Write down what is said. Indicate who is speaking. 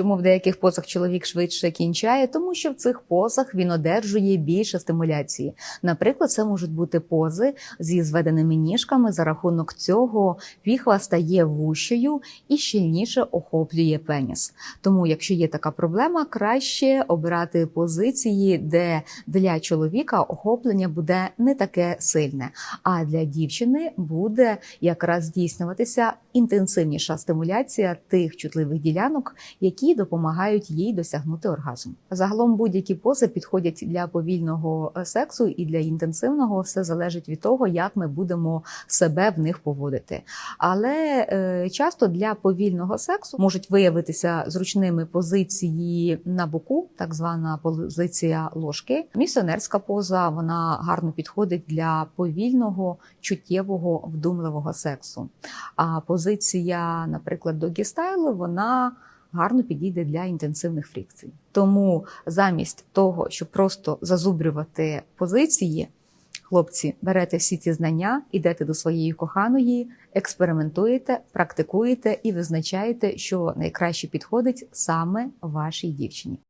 Speaker 1: Чому в деяких позах чоловік швидше кінчає? Тому що в цих позах він одержує більше стимуляції. Наприклад, це можуть бути пози зі зведеними ніжками. За рахунок цього піхва стає вущою і щільніше охоплює пеніс. Тому, якщо є така проблема, краще обирати позиції, де для чоловіка охоплення буде не таке сильне, а для дівчини буде якраз здійснюватися інтенсивніша стимуляція тих чутливих ділянок, які допомагають їй досягнути оргазму. Загалом будь-які пози підходять для повільного е, сексу і для інтенсивного. Все залежить від того, як ми будемо себе в них поводити. Але е, часто для повільного сексу можуть виявитися зручними позиції на боку, так звана позиція ложки. Місіонерська поза вона гарно підходить для повільного, чуттєвого, вдумливого сексу. А позиція, наприклад, догі стайлу, вона гарно підійде для інтенсивних фрікцій. Тому замість того, щоб просто зазубрювати позиції, хлопці, берете всі ці знання, ідете до своєї коханої, експериментуєте, практикуєте і визначаєте, що найкраще підходить саме вашій дівчині.